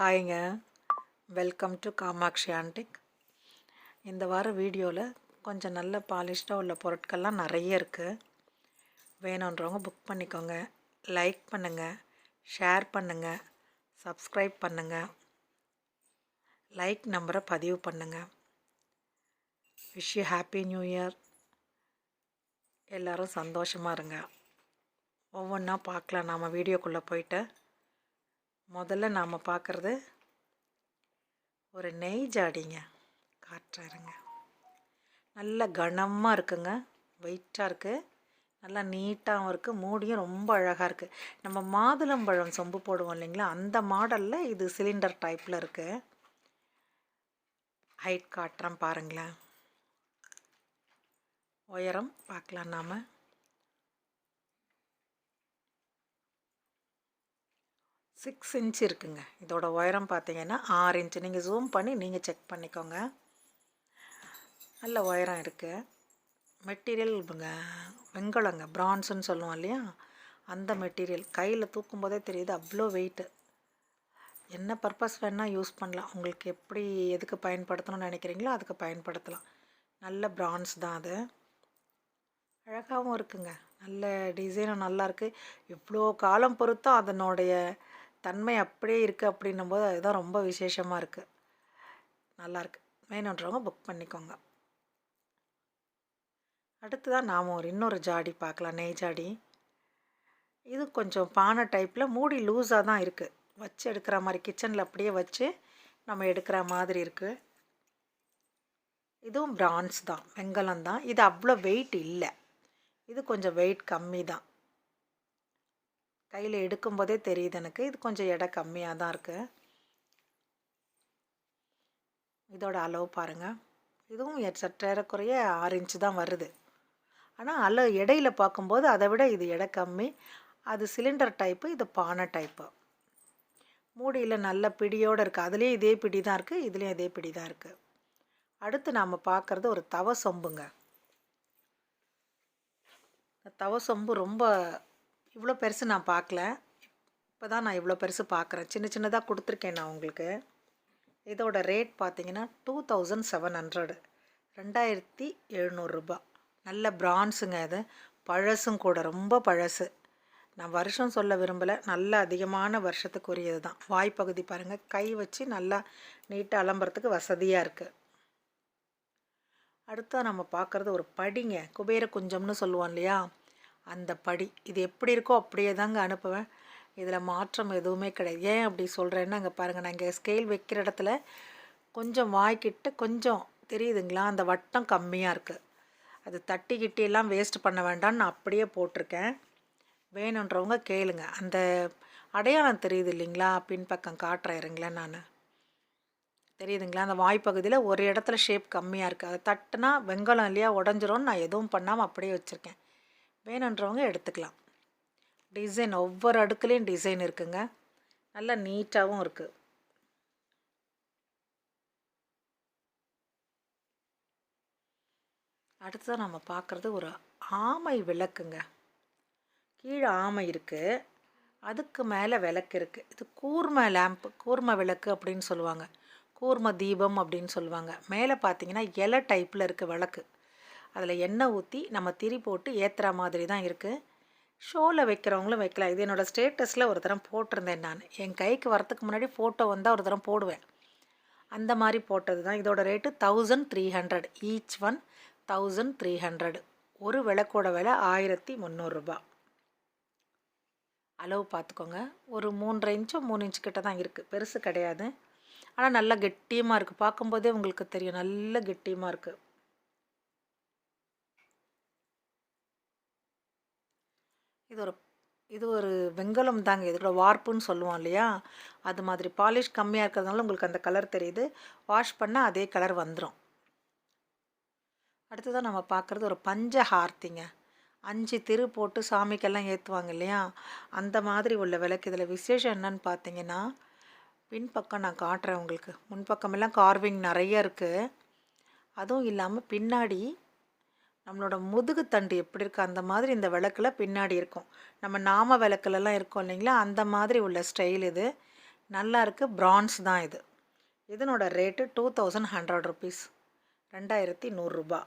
ஹாய்ங்க. Welcome to Kamatchi antique. இந்த வார வீடியோவில் கொஞ்சம் நல்ல பாலிஷ்டாக உள்ள பொருட்கள்லாம் நிறைய இருக்குது வேணுன்றவங்க புக் பண்ணிக்கோங்க. லைக் பண்ணுங்கள் ஷேர் பண்ணுங்கள் சப்ஸ்கிரைப் பண்ணுங்கள் லைக் நம்பரை பதிவு பண்ணுங்கள் wish you happy new year எல்லோரும் சந்தோஷமாக இருங்க. ஒவ்வொன்றா பார்க்கலாம் நாம் வீடியோக்குள்ளே போயிட்டு முதல்ல நாம் பார்க்குறது ஒரு நெய் ஜாடிங்க. காட்டுறாருங்க நல்ல கனமாக இருக்குங்க. வெயிட்டாக இருக்குது நல்லா நீட்டாகவும் இருக்குது மூடியும் ரொம்ப அழகாக இருக்குது நம்ம மாதுளம்பழம் சொம்பு போடுவோம் இல்லைங்களா? அந்த மாடலில் இது சிலிண்டர் டைப்பில் இருக்குது ஹைட் காட்டுறேன் பாருங்களேன். உயரம் பார்க்கலாம் நாம். சிக்ஸ் இன்ச் இருக்குங்க. இதோட உயரம் பார்த்தீங்கன்னா ஆறு இன்ச்சு. நீங்கள் ஜூம் பண்ணி நீங்கள் செக் பண்ணிக்கோங்க. நல்ல உயரம் இருக்குது மெட்டீரியல் வெங்கலங்க பிரான்ஸுன்னு சொல்லுவோம் இல்லையா? அந்த மெட்டீரியல் கையில் தூக்கும் போதே தெரியுது அவ்வளோ வெயிட்டு என்ன பர்பஸ் வேணால் யூஸ் பண்ணலாம். உங்களுக்கு எப்படி எதுக்கு பயன்படுத்தணும்னு நினைக்கிறீங்களோ அதுக்கு பயன்படுத்தலாம். நல்ல பிரான்ஸ் தான் அது. அழகாகவும் இருக்குங்க. நல்ல டிசைனும் நல்லாயிருக்கு இவ்வளோ காலம் பொறுத்தும் அதனுடைய தன்மை அப்படியே இருக்குது அப்படின்னும் போது அதுதான் ரொம்ப விசேஷமாக இருக்குது நல்லாயிருக்கு வேணுன்றவங்க புக் பண்ணிக்கோங்க. அடுத்து தான் நாம் ஒரு இன்னொரு ஜாடி பார்க்கலாம். நெய் ஜாடி. இது கொஞ்சம் பானை டைப்பில் மூடி லூஸாக தான் இருக்குது வச்சு எடுக்கிற மாதிரி கிச்சனில் அப்படியே வச்சு நம்ம எடுக்கிற மாதிரி இருக்குது இதுவும் பிரான்ஸ் தான். வெங்கலம் தான். இது அவ்வளோ வெயிட் இல்லை. இது கொஞ்சம் வெயிட் கம்மி தான். கையில் எடுக்கும்போதே தெரியுது எனக்கு. இது கொஞ்சம் எடை கம்மியாக தான் இருக்குது இதோட அளவு பாருங்கள் இதுவும் சற்றேறக்குறைய ஆறு இன்ச்சு தான் வருது. ஆனால் அளவு இடையில பார்க்கும்போது அதை விட இது எடை கம்மி. அது சிலிண்டர் டைப்பு இது பானை டைப்பு மூடியில் நல்ல பிடியோடு இருக்குது அதுலேயும் இதே பிடி தான் இருக்குது இதுலேயும் இதே பிடி தான் இருக்குது அடுத்து நாம் பார்க்குறது ஒரு தவ சொம்புங்க. தவ சொம்பு ரொம்ப இவ்வளோ பெருசு நான் பார்க்கல இப்போ தான் நான் இவ்வளோ பெருசு பார்க்குறேன் சின்ன சின்னதாக கொடுத்துருக்கேன் நான் உங்களுக்கு. இதோட ரேட் பார்த்தீங்கன்னா டூ தௌசண்ட் செவன் ஹண்ட்ரடு ரெண்டாயிரத்தி எழுநூறுரூபா நல்ல பிரான்ஸுங்க அது. பழசும் கூட ரொம்ப பழசு. நான் வருஷம் சொல்ல விரும்பலை. நல்ல அதிகமான வருஷத்துக்குரியது தான். வாய்ப்பகுதி பாருங்கள் கை வச்சு நல்லா நீட்டாக அலம்புறதுக்கு வசதியாக இருக்குது அடுத்தா நம்ம பார்க்குறது ஒரு படிங்க. குபேர குஞ்சம்னு சொல்லுவோம் இல்லையா? அந்த படி. இது எப்படி இருக்கோ அப்படியே தாங்க அனுப்புவேன். இதில் மாற்றம் எதுவுமே கிடையாது. ஏன் அப்படி சொல்கிறேன்னு அங்கே பாருங்கள் நான் இங்கே ஸ்கேல் வைக்கிற இடத்துல கொஞ்சம் வாய்க்கிட்ட கொஞ்சம் தெரியுதுங்களா? அந்த வட்டம் கம்மியாக இருக்குது அது தட்டிக்கிட்டி எல்லாம் வேஸ்ட் பண்ண வேண்டாம்னு நான் அப்படியே போட்டிருக்கேன். வேணுன்றவங்க கேளுங்க. அந்த அடையாளம் தெரியுது இல்லைங்களா? பின்பக்கம் காட்டுறேன் இருங்களேன் நான். தெரியுதுங்களா? அந்த வாய்ப்பகுதியில் ஒரு இடத்துல ஷேப் கம்மியாக இருக்குது அதை தட்டுனா வெங்கலம் இல்லையா உடஞ்சிரும்னு நான் எதுவும் பண்ணாமல் அப்படியே வச்சுருக்கேன். வேணுன்றவங்க எடுத்துக்கலாம். டிசைன் ஒவ்வொரு அடுக்குலேயும் டிசைன் இருக்குங்க. நல்லா நீட்டாகவும் இருக்குது அடுத்ததாக நம்ம பார்க்குறது ஒரு ஆமை விளக்குங்க. கீழே ஆமை இருக்குது அதுக்கு மேலே விளக்கு இருக்குது இது கூர்ம லேம்ப்பு கூர்ம விளக்கு அப்படின்னு சொல்லுவாங்க. கூர்ம தீபம் அப்படின்னு சொல்லுவாங்க. மேலே பார்த்தீங்கன்னா இலை டைப்பில் இருக்குது விளக்கு. அதில் எண்ணெய் ஊற்றி நம்ம திரி போட்டு ஏற்றுற மாதிரி தான் இருக்குது ஷோவில் வைக்கிறவங்களும் வைக்கலாம். இது என்னோடய ஸ்டேட்டஸில் ஒரு தரம் போட்டிருந்தேன் நான். என் கைக்கு வரத்துக்கு முன்னாடி ஃபோட்டோ வந்தால் ஒரு தரம் போடுவேன். அந்த மாதிரி போட்டது தான். இதோட rate thousand three hundred each one thousand three hundred ஒரு விளக்கோட விலை ஆயிரத்தி முந்நூறுரூபா அளவு பார்த்துக்கோங்க ஒரு மூன்றரை இன்ச்சோ மூணு இன்ச்சு கிட்ட தான் இருக்குது பெருசு கிடையாது. ஆனால் நல்லா கெட்டியமாக இருக்குது பார்க்கும்போதே உங்களுக்கு தெரியும். நல்ல கெட்டியமாக இருக்குது இது ஒரு இது ஒரு வெங்கலம் தாங்க. இதோட வார்ப்புன்னு சொல்லுவோம் இல்லையா? அது மாதிரி பாலிஷ் கம்மியாக இருக்கிறதுனால உங்களுக்கு அந்த கலர் தெரியுது. வாஷ் பண்ணால் அதே கலர் வந்துடும் அடுத்ததான் நம்ம பார்க்குறது ஒரு பஞ்ச ஹார்த்திங்க. அஞ்சு திரு போட்டு சாமிக்கெல்லாம் ஏற்றுவாங்க இல்லையா? அந்த மாதிரி உள்ள விளக்கு. இதில் விசேஷம் என்னன்னு பார்த்தீங்கன்னா பின்பக்கம் நான் காட்டுறேன் உங்களுக்கு. முன்பக்கமெல்லாம் கார்விங் நிறைய இருக்குது அதுவும் இல்லாமல் பின்னாடி நம்மளோட முதுகு தண்டு எப்படி இருக்குது அந்த மாதிரி இந்த விளக்கில் பின்னாடி இருக்கும். நம்ம நாம விளக்குலலாம் இருக்கோம் இல்லைங்களா? அந்த மாதிரி உள்ள ஸ்டைல் இது. நல்லா இருக்குது ப்ரான்ஸ் தான் இது. இதனோட rate two thousand hundred rupees. ரெண்டாயிரத்தி நூறுரூபா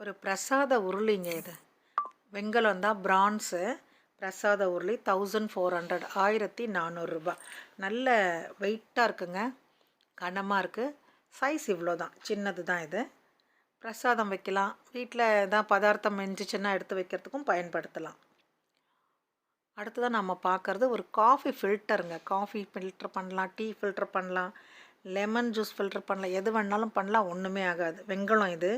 ஒரு பிரசாத உருளிங்க இது. வெங்கலம் தான் பிரான்ஸு. ரசாத உருளி தௌசண்ட் ஃபோர் ஹண்ட்ரட் ஆயிரத்தி நானூறுரூபா நல்ல வெயிட்டாக இருக்குங்க. கனமாக இருக்குது சைஸ் இவ்வளோ தான் சின்னது தான் இது. பிரசாதம் வைக்கலாம். வீட்டில் எதாவது பதார்த்தம் மெஞ்சிச்சுன்னா எடுத்து வைக்கிறதுக்கும் பயன்படுத்தலாம். அடுத்ததான் நம்ம பார்க்குறது ஒரு காஃபி ஃபில்டருங்க காஃபி ஃபில்டர் பண்ணலாம் டீ ஃபில்டர் பண்ணலாம் லெமன் ஜூஸ் ஃபில்டர் பண்ணலாம் எது வேணாலும் பண்ணலாம் ஒன்றுமே ஆகாது. வெங்கலம் இது.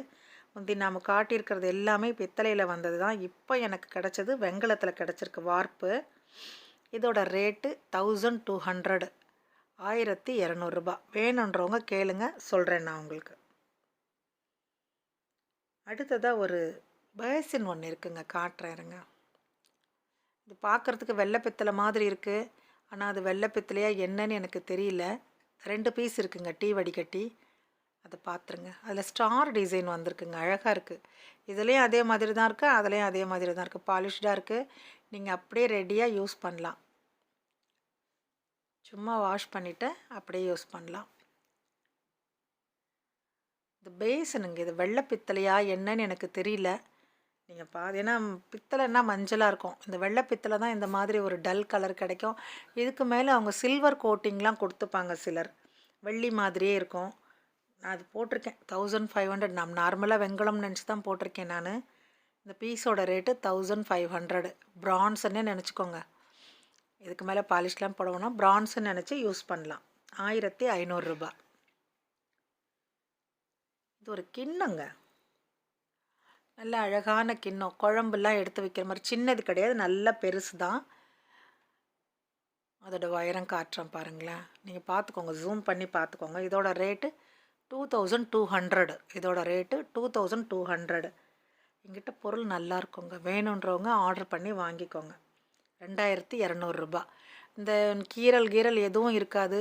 முந்தி நாம் காட்டியிருக்கிறது எல்லாமே பித்தளையில் வந்தது தான். இப்போ எனக்கு கிடச்சது வெங்கலத்தில் கிடச்சிருக்கு வார்ப்பு. இதோட ரேட்டு தௌசண்ட் டூ ஹண்ட்ரடு ஆயிரத்தி இரநூறுபா வேணுன்றவங்க கேளுங்க சொல்கிறேன் நான் உங்களுக்கு. அடுத்ததாக ஒரு பேசின் ஒன்று இருக்குங்க காட்டுறேருங்க இது பார்க்குறதுக்கு வெள்ளை பித்தளை மாதிரி இருக்குது ஆனால் அது வெள்ளை பித்தளையா என்னன்னு எனக்கு தெரியல. ரெண்டு பீஸ் இருக்குங்க டீ வடிகட்டி. அதை பார்த்துருங்க. அதில் ஸ்டார் டிசைன் வந்திருக்குங்க. அழகாக இருக்குது இதுலேயும் அதே மாதிரி தான் இருக்குது அதுலேயும் அதே மாதிரி தான் இருக்குது பாலிஷ்டாக இருக்குது நீங்கள் அப்படியே ரெடியாக யூஸ் பண்ணலாம். சும்மா வாஷ் பண்ணிவிட்டு அப்படியே யூஸ் பண்ணலாம். இது பேசனுங்க இது வெள்ளை பித்தளையா என்னன்னு எனக்கு தெரியல. நீங்கள் பா ஏன்னா பித்தளைன்னா மஞ்சளாக இருக்கும். இந்த வெள்ளை பித்தளை தான் இந்த மாதிரி ஒரு டல் கலர் கிடைக்கும். இதுக்கு மேலே அவங்க சில்வர் கோட்டிங்லாம் கொடுத்துப்பாங்க சிலர். வெள்ளி மாதிரியே இருக்கும். நான் அது போட்டிருக்கேன். தௌசண்ட் ஃபைவ் ஹண்ட்ரட் நான் நார்மலாக வெங்கலம் நினச்சி தான் போட்டிருக்கேன் நான். இந்த பீஸோட ரேட்டு தௌசண்ட் ஃபைவ் ஹண்ட்ரடு ப்ரான்ஸ்ன்னே நினச்சிக்கோங்க. இதுக்கு மேலே பாலிஷ்லாம் போடணும்னா ப்ரான்ஸ்ன்னு நினச்சி யூஸ் பண்ணலாம். ஆயிரத்தி ஐநூறுரூபா இது ஒரு கிண்ணங்க. நல்ல அழகான கிண்ணம். குழம்புலாம் எடுத்து வைக்கிற மாதிரி. சின்னது கிடையாது. நல்ல பெருசு தான் அதோடய உயரம் காட்டுறேன் பாருங்களேன். நீங்கள் பார்த்துக்கோங்க. ஜூம் பண்ணி பார்த்துக்கோங்க. இதோட rate two thousand two hundred இதோட rate two thousand two hundred எங்கிட்ட பொருள் நல்லா இருக்குங்க வேணுன்றவங்க ஆர்டர் பண்ணி வாங்கிக்கோங்க. ரெண்டாயிரத்தி இரநூறுபா இந்த கீரல் கீரல் எதுவும் இருக்காது.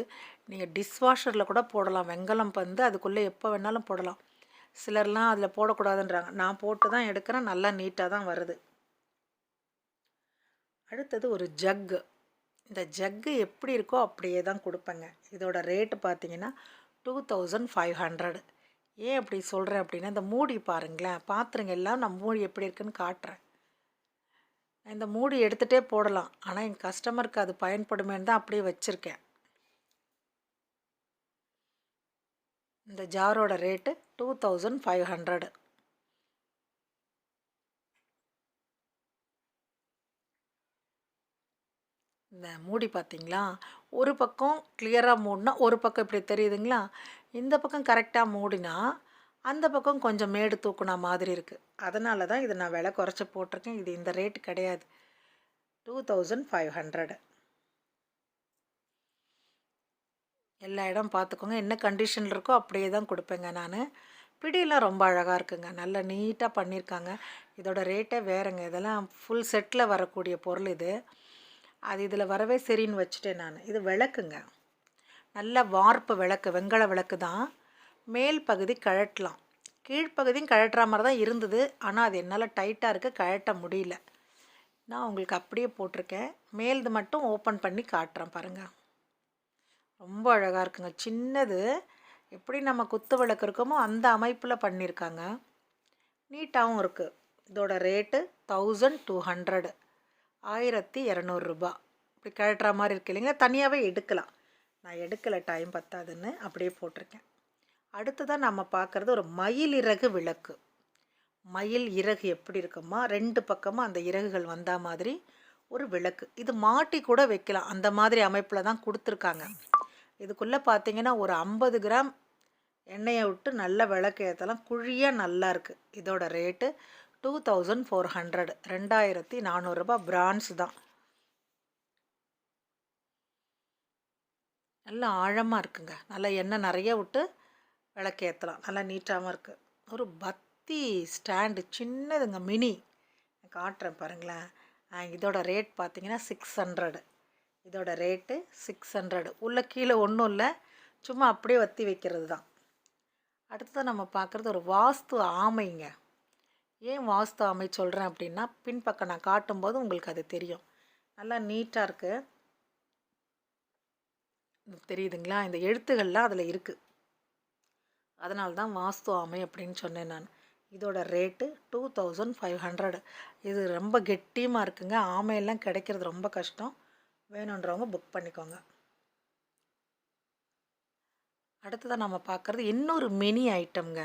நீங்கள் டிஷ்வாஷரில் கூட போடலாம். வெங்கலம் வந்து அதுக்குள்ளே எப்போ வேணாலும் போடலாம். சிலர்லாம் அதில் போடக்கூடாதுன்றாங்க. நான் போட்டு தான் எடுக்கிறேன். நல்லா நீட்டாக தான் வருது. அடுத்தது ஒரு ஜக்கு இந்த ஜக்கு எப்படி இருக்கோ அப்படியே தான் கொடுப்பேங்க. இதோட ரேட்டு பார்த்தீங்கன்னா டூ தௌசண்ட் ஃபைவ் ஹண்ட்ரட் ஏன் அப்படி சொல்கிறேன் அப்படின்னா இந்த மூடி பாருங்களேன் பாத்திரங்க எல்லாம் நான் மூடி எப்படி இருக்குன்னு காட்டுறேன். இந்த மூடி எடுத்துகிட்டே போடலாம். ஆனால் என் கஸ்டமருக்கு அது பயன்படுமேன்னு தான் அப்படியே வச்சுருக்கேன். இந்த ஜாரோட rate two thousand five hundred இந்த மூடி பார்த்திங்களா ஒரு பக்கம் கிளியராக மூடினா ஒரு பக்கம் இப்படி தெரியுதுங்களா? இந்த பக்கம் கரெக்டாக மூடினா அந்த பக்கம் கொஞ்சம் மேடு தூக்குனா மாதிரி இருக்குது அதனால தான் இதை நான் விலை குறைச்சி போட்டிருக்கேன். இது இந்த ரேட் கிடையாது. டூ தௌசண்ட் ஃபைவ் ஹண்ட்ரடு எல்லா இடம் பார்த்துக்கோங்க. என்ன கண்டிஷனில் இருக்கோ அப்படியே தான் கொடுப்பேங்க நான். பிடியெல்லாம் ரொம்ப அழகாக இருக்குங்க. நல்லா நீட்டாக பண்ணியிருக்காங்க. இதோட ரேட்டே வேறுங்க. இதெல்லாம் ஃபுல் செட்டில் வரக்கூடிய பொருள் இது. அது இதில் வரவே சரின்னு வச்சுட்டேன் நான். இது விளக்குங்க. நல்ல வார்ப்பு விளக்கு வெங்கல விளக்கு தான். மேல் பகுதி கழட்டலாம். கீழ்ப்பகுதியும் கழட்டுற மாதிரி தான் இருந்தது. ஆனால் அது என்னால் டைட்டாக இருக்க கழட்ட முடியல. நான் உங்களுக்கு அப்படியே போட்டிருக்கேன். மேல்து மட்டும் ஓப்பன் பண்ணி காட்டுறேன் பாருங்கள் ரொம்ப அழகாக இருக்குங்க. சின்னது. எப்படி நம்ம குத்து விளக்கு இருக்கோமோ அந்த அமைப்பில் பண்ணியிருக்காங்க. நீட்டாகவும் இருக்குது இதோட ரேட்டு தௌசண்ட் டூ ஹண்ட்ரடு ஆயிரத்தி இரநூறுபா இப்படி கழட்டுற மாதிரி இருக்கு இல்லைங்க தனியாகவே எடுக்கலாம். நான் எடுக்கலை டைம் பத்தாதுன்னு அப்படியே போட்டிருக்கேன். அடுத்ததான் நம்ம பார்க்குறது ஒரு மயில் இறகு விளக்கு. மயில் இறகு எப்படி இருக்குமா ரெண்டு பக்கமும் அந்த இறகுகள் வந்தா மாதிரி ஒரு விளக்கு. இது மாட்டி கூட வைக்கலாம். அந்த மாதிரி அமைப்பில் தான் கொடுத்துருக்காங்க. இதுக்குள்ளே பார்த்தீங்கன்னா ஒரு ஐம்பது கிராம் எண்ணெயை விட்டு நல்ல விளக்கு ஏற்றலாம் குழியாக நல்லா இருக்குது இதோட rate two thousand four hundred ரெண்டாயிரத்தி நானூறுரூபா பிரான்ஸ் தான். நல்லா ஆழமாக இருக்குங்க. நல்லா எண்ணெய் நிறைய விட்டு விளக்கேற்றலாம் நல்லா நீட்டாகவும் இருக்குது ஒரு பத்தி ஸ்டாண்டு சின்னதுங்க மினி. காட்டுறேன் பாருங்களேன். இதோட ரேட் பார்த்தீங்கன்னா சிக்ஸ் ஹண்ட்ரடு இதோட ரேட்டு சிக்ஸ் ஹண்ட்ரடு உள்ளே கீழே ஒன்றும் இல்லை. சும்மா அப்படியே வத்தி வைக்கிறது தான். அடுத்தது நம்ம பார்க்குறது ஒரு வாஸ்து ஆமைங்க. ஏன் வாஸ்து அமை சொல்கிறேன் அப்படின்னா பின்பக்கம் நான் காட்டும்போது உங்களுக்கு அது தெரியும். நல்லா நீட்டாக இருக்குது தெரியுதுங்களா? இந்த எழுத்துக்கள்லாம் அதில் இருக்குது அதனால தான் வாஸ்து ஆமை அப்படின்னு சொன்னேன் நான். இதோட rate two thousand five hundred இது ரொம்ப கெட்டியமாக இருக்குங்க. ஆமையெல்லாம் கிடைக்கிறது ரொம்ப கஷ்டம். வேணுன்றவங்க புக் பண்ணிக்கோங்க. அடுத்ததாக நம்ம பார்க்குறது இன்னொரு மினி ஐட்டம்ங்க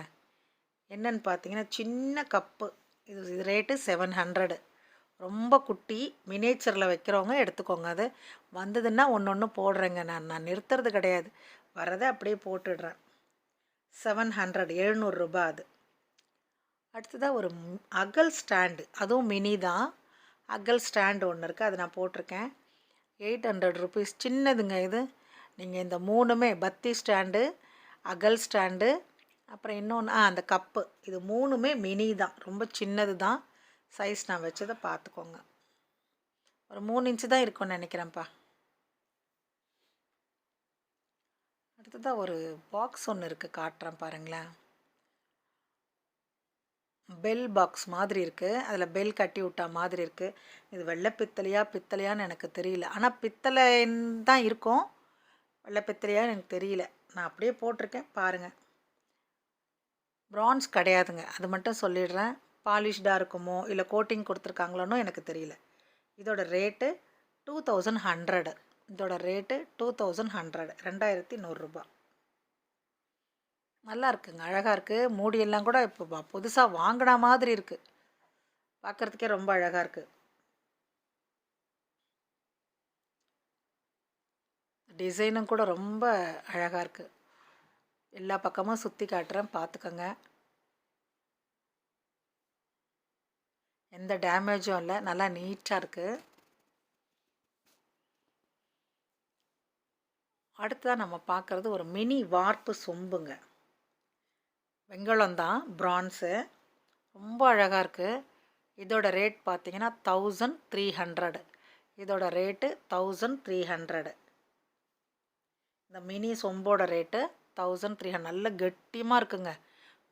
என்னன்னு பார்த்தீங்கன்னா சின்ன கப்பு. இது இது ரேட்டு செவன் ஹண்ட்ரடு ரொம்ப குட்டி மினேச்சரில் வைக்கிறவங்க எடுத்துக்கோங்க. அது வந்ததுன்னா ஒன்று ஒன்று போடுறேங்க நான். நான் நிறுத்துறது கிடையாது. வரதை அப்படியே போட்டுடுறேன். செவன் ஹண்ட்ரட் எழுநூறுரூபா அது. அடுத்ததாக ஒரு அகல் ஸ்டாண்டு அதுவும் மினி தான். அகல் ஸ்டாண்டு ஒன்று இருக்குது அது நான் போட்டிருக்கேன். எயிட் ஹண்ட்ரட் ருபீஸ் சின்னதுங்க இது. நீங்கள் இந்த மூணுமே பத்தி ஸ்டாண்டு அகல் ஸ்டாண்டு அப்புறம் இன்னொன்று ஆ அந்த கப்பு. இது மூணுமே மினி தான். ரொம்ப சின்னது தான். சைஸ் நான் வச்சதை பார்த்துக்கோங்க. ஒரு மூணு இன்ச்சு தான் இருக்கும்னு நினைக்கிறேன்ப்பா. அடுத்ததாக ஒரு பாக்ஸ் ஒன்று இருக்குது காட்டுறேன் பாருங்களேன். பெல் பாக்ஸ் மாதிரி இருக்குது அதில் பெல் கட்டி விட்டா மாதிரி இருக்குது இது வெள்ளை பித்தளையா பித்தளையான்னு எனக்கு தெரியல. ஆனால் பித்தளைன்னு தான் இருக்கும். வெள்ளை பித்தளையான்னு எனக்கு தெரியல. நான் அப்படியே போட்டிருக்கேன். பாருங்கள் ப்ரான்ஸ் கிடையாதுங்க. அது மட்டும் சொல்லிடுறேன். பாலிஷ்டாக இருக்குமோ இல்லை கோட்டிங் கொடுத்துருக்காங்களோன்னு எனக்கு தெரியல. இதோட ரேட்டு டூ தௌசண்ட் ஹண்ட்ரடு இதோட ரேட்டு டூ தௌசண்ட் ஹண்ட்ரட் ரெண்டாயிரத்தி நூறுரூபா நல்லா இருக்குங்க. அழகாக இருக்குது மூடியெல்லாம் கூட இப்போ புதுசாக வாங்கின மாதிரி இருக்குது பார்க்குறதுக்கே ரொம்ப அழகாக இருக்குது டிசைனும் கூட ரொம்ப அழகாக இருக்குது எல்லா பக்கமும் சுற்றி காட்டுறேன் பார்த்துக்கோங்க எந்த டேமேஜும் இல்லை. நல்லா நீட்டாக இருக்குது அடுத்ததாக நம்ம பார்க்குறது ஒரு மினி வார்ப்பு சொம்புங்க. வெங்கலம் தான் ப்ரான்ஸு ரொம்ப அழகாக இருக்குது இதோட ரேட் பார்த்தீங்கன்னா தௌசண்ட் த்ரீ ஹண்ட்ரடு இதோட ரேட்டு தௌசண்ட் த்ரீ ஹண்ட்ரடு இந்த மினி சொம்போட ரேட்டு தௌசண்ட் த்ரீ ஹண்ட்ரட் நல்ல கெட்டியமாக இருக்குங்க.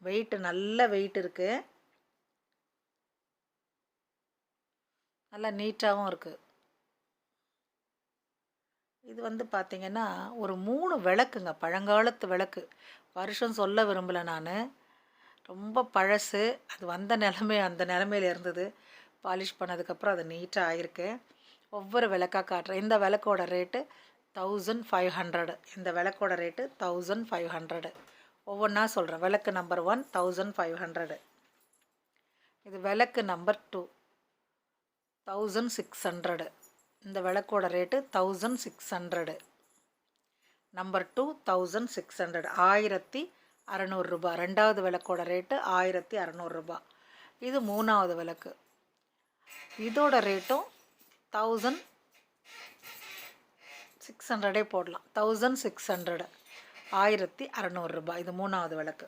வெயிட்டு நல்ல வெயிட் இருக்குது நல்லா நீட்டாகவும் இருக்குது இது வந்து பார்த்திங்கன்னா ஒரு மூணு விளக்குங்க. பழங்காலத்து விளக்கு. வருஷம் சொல்ல விரும்பலை நான். ரொம்ப பழசு. அது வந்த நிலமை அந்த நிலமையில இருந்தது. பாலிஷ் பண்ணதுக்கப்புறம் அது நீட்டாக ஆகிருக்கு ஒவ்வொரு விளக்காக காட்டுறேன். இந்த விளக்கோட ரேட்டு தௌசண்ட் ஃபைவ் ஹண்ட்ரடு இந்த விளக்கோட ரேட்டு தௌசண்ட் ஃபைவ் ஹண்ட்ரடு ஒவ்வொன்றா சொல்கிறேன் விளக்கு number one thousand five hundred இது விளக்கு number two thousand six hundred இந்த விளக்கோட rate thousand six hundred number two thousand six hundred ஆயிரத்தி அறநூறுரூபா ரெண்டாவது விளக்கோட ரேட்டு ஆயிரத்தி அறநூறுரூபா இது மூணாவது விளக்கு. இதோட ரேட்டும் தௌசண்ட் சிக்ஸ் ஹண்ட்ரடே போடலாம். தௌசண்ட் சிக்ஸ் ஹண்ட்ரடு ஆயிரத்தி அறநூறுரூபா இது மூணாவது விளக்கு.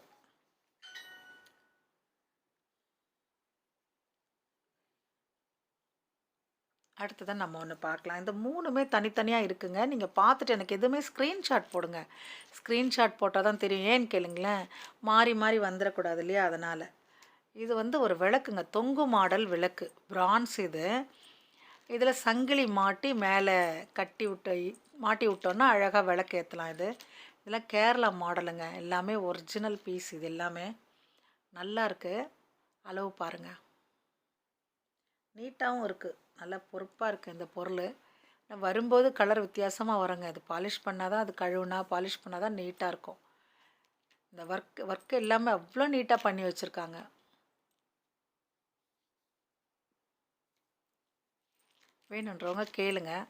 அடுத்ததான் நம்ம ஒன்று பார்க்கலாம். இந்த மூணுமே தனித்தனியாக இருக்குங்க. நீங்கள் பார்த்துட்டு எனக்கு எதுவுமே ஸ்க்ரீன்ஷாட் போடுங்க. ஸ்க்ரீன்ஷாட் போட்டால் தான் தெரியும். ஏன்னு கேளுங்களேன். மாறி மாறி வந்துடக்கூடாது இல்லையா? அதனால். இது வந்து ஒரு விளக்குங்க. தொங்கு மாடல் விளக்கு. பிரான்ஸ் இது. இதில் சங்கிலி மாட்டி மேலே கட்டி விட்ட மாட்டி விட்டோன்னா அழகாக விளக்கு ஏற்றலாம் இது. இதெல்லாம் கேரளா மாடலுங்க. எல்லாமே ஒரிஜினல் பீஸ் இது எல்லாமே. நல்லா இருக்குது அளவு பாருங்கள் நீட்டாகவும் இருக்குது நல்லா பொறுப்பாக இருக்குது இந்த பொருள். வரும்போது கலர் வித்தியாசமாக வருங்க. அது பாலிஷ் பண்ணால் தான் அது கழுவுனா பாலிஷ் பண்ணால் தான் நீட்டாக இருக்கும். இந்த ஒர்க் ஒர்க் எல்லாமே அவ்வளோ நீட்டாக பண்ணி வச்சுருக்காங்க. வேணுன்றவங்க கேளுங்கள்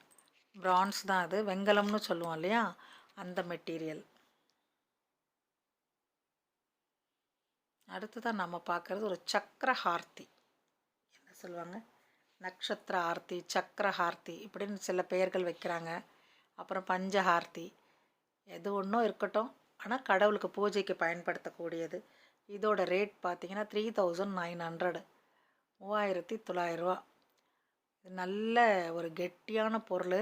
ப்ரான்ஸ் தான் அது. வெங்கலம்னு சொல்லுவோம் இல்லையா? அந்த மெட்டீரியல் அடுத்ததான் நம்ம பார்க்குறது ஒரு சக்கர ஹார்த்தி என்ன சொல்லுவாங்க? நட்சத்திர ஆர்த்தி சக்கர ஹார்த்தி இப்படின்னு சில பெயர்கள் வைக்கிறாங்க. அப்புறம் பஞ்சஹார்த்தி எது ஒன்றும் இருக்கட்டும். ஆனால் கடவுளுக்கு பூஜைக்கு பயன்படுத்தக்கூடியது. இதோட ரேட் பார்த்திங்கன்னா த்ரீ தௌசண்ட் நைன் ஹண்ட்ரடு மூவாயிரத்தி தொள்ளாயிரரூவா இது நல்ல ஒரு கெட்டியான பொருள்.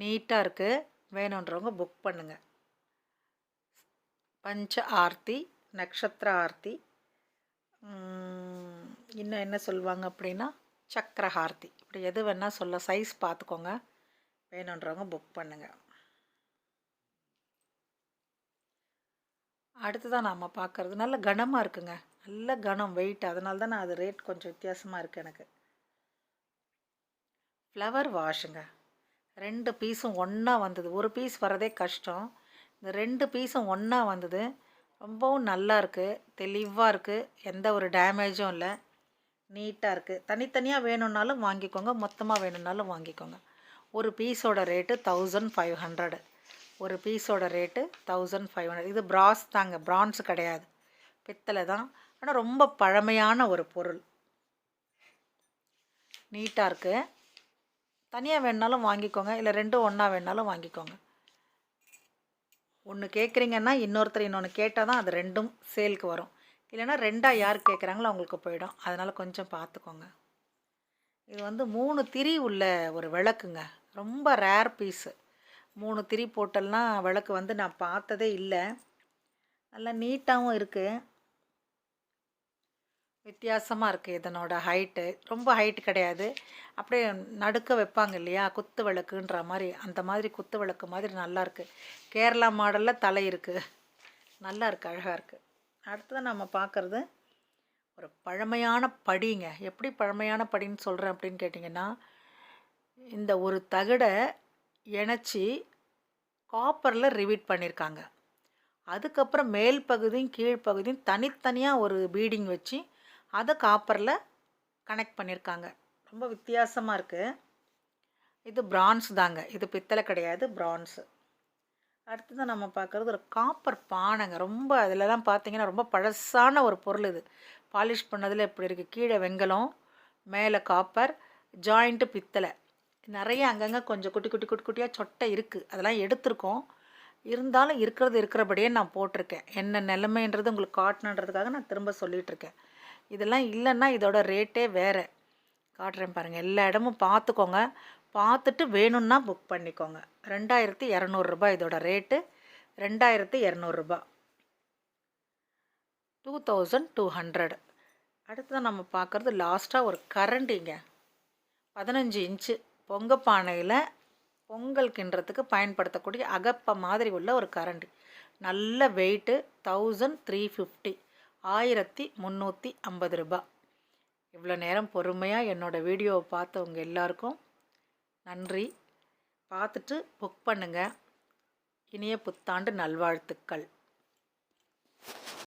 நீட்டாக இருக்குது வேணுன்றவங்க புக் பண்ணுங்கள் பஞ்ச ஆர்த்தி நட்சத்திர ஆர்த்தி இன்னும் என்ன சொல்லுவாங்க அப்படின்னா சக்கர ஆர்த்தி. இப்படி எது வேணால் சொல்ல சைஸ் பார்த்துக்கோங்க வேணுன்றவங்க புக் பண்ணுங்கள் அடுத்ததான் நாம் பார்க்குறது நல்ல கனமாக இருக்குங்க. நல்ல கனம் வெயிட் அதனால தான் நான் அது ரேட் கொஞ்சம் வித்தியாசமாக இருக்குது எனக்கு. ஃப்ளவர் வாஷுங்க ரெண்டு பீஸும் ஒன்றா வந்தது. ஒரு பீஸ் வரதே கஷ்டம். இந்த ரெண்டு பீஸும் ஒன்றா வந்தது. ரொம்பவும் நல்லா இருக்குது தெளிவாக இருக்குது எந்த ஒரு டேமேஜும் இல்லை. நீட்டாக இருக்குது தனித்தனியாக வேணும்னாலும் வாங்கிக்கோங்க. மொத்தமாக வேணும்னாலும் வாங்கிக்கோங்க. ஒரு பீஸோட ரேட்டு தௌசண்ட் ஃபைவ் ஹண்ட்ரடு ஒரு பீஸோட ரேட்டு தௌசண்ட் ஃபைவ் ஹண்ட்ரட் இது பிராஸ் தாங்க. பிரான்ஸ் கிடையாது. பித்தளை தான். ஆனால் ரொம்ப பழமையான ஒரு பொருள். நீட்டாக இருக்குது தனியாக வேணுனாலும் வாங்கிக்கோங்க. இல்லை ரெண்டும் ஒன்றா வேணுனாலும் வாங்கிக்கோங்க. ஒன்று கேட்குறீங்கன்னா இன்னொருத்தர் இன்னொன்று கேட்டால் தான் அது ரெண்டும் சேலுக்கு வரும். இல்லைன்னா ரெண்டாக யார் கேட்குறாங்களோ அவங்களுக்கு போயிடும். அதனால் கொஞ்சம் பார்த்துக்கோங்க இது வந்து மூணு திரி உள்ள ஒரு விளக்குங்க. ரொம்ப ரேர் பீஸு மூணு திரி போட்டல்னால் விளக்கு வந்து நான் பார்த்ததே இல்லை. நல்லா நீட்டாகவும் இருக்குது வித்தியாசமாக இருக்குது இதனோட ஹைட்டு ரொம்ப ஹைட் கிடையாது. அப்படியே நடுக்க வைப்பாங்க இல்லையா? குத்து விளக்குன்ற மாதிரி. அந்த மாதிரி குத்து விளக்கு மாதிரி நல்லா இருக்குது கேரளா மாடலில் தலை இருக்குது நல்லா இருக்குது அழகாக இருக்குது அடுத்தது நம்ம பார்க்குறது ஒரு பழமையான படிங்க. எப்படி பழமையான படின்னு சொல்கிறேன் அப்படின்னு கேட்டிங்கன்னா இந்த ஒரு தகடை இணைச்சி காப்பரில் ரிவீட் பண்ணியிருக்காங்க அதுக்கப்புறம் மேல் பகுதியும் கீழ்ப்பகுதியும் தனித்தனியாக ஒரு பீடிங் வச்சு அதை காப்பரில் கனெக்ட் பண்ணியிருக்காங்க ரொம்ப வித்தியாசமாக இருக்குது இது பிரான்ஸ் தாங்க. இது பித்தளை கிடையாது பிரான்ஸு அடுத்தது நம்ம பார்க்குறது ஒரு காப்பர் பானைங்க. ரொம்ப அதிலலாம் பார்த்தீங்கன்னா ரொம்ப பழசான ஒரு பொருள் இது. பாலிஷ் பண்ணதில் இப்படி இருக்குது கீழே வெங்கலம் மேலே காப்பர் ஜாயிண்ட்டு பித்தளை. நிறைய அங்கங்கே கொஞ்சம் குட்டி குட்டி குட்டி குட்டியாக சொட்டை இருக்குது அதெல்லாம் எடுத்திருக்கோம். இருந்தாலும் இருக்கிறது இருக்கிறபடியே நான் போட்டிருக்கேன். என்ன நிலைமைன்றது உங்களுக்கு காட்டணுன்றதுக்காக நான் திரும்ப சொல்லிகிட்ருக்கேன் இதெல்லாம் இல்லைன்னா இதோட ரேட்டே வேறு. காட்டுறேன் பாருங்கள் எல்லா இடமும் பார்த்துக்கோங்க. பார்த்துட்டு வேணும்னா புக் பண்ணிக்கோங்க. ரெண்டாயிரத்தி இரநூறுபா இதோட ரேட்டு. ரெண்டாயிரத்தி இரநூறுபா டூ தௌசண்ட் டூ ஹண்ட்ரட் அடுத்ததான் நம்ம பார்க்குறது லாஸ்ட்டாக ஒரு கரண்டிங்க பதினஞ்சு இன்ச்சு பொங்க பானையில் பொங்கல் கிண்டுறதுக்கு பயன்படுத்தக்கூடிய அகப்ப மாதிரி உள்ள ஒரு கரண்டி நல்ல வெயிட்டு தௌசண்ட் த்ரீ ஃபிஃப்டி ஆயிரத்தி முந்நூற்றி ஐம்பது ரூபா. இவ்வளோ நேரம் பொறுமையாக என்னோடய வீடியோவை பார்த்தவங்க எல்லாருக்கும் நன்றி. பார்த்துட்டு புக் பண்ணுங்கள் இனிய புத்தாண்டு நல்வாழ்த்துக்கள்.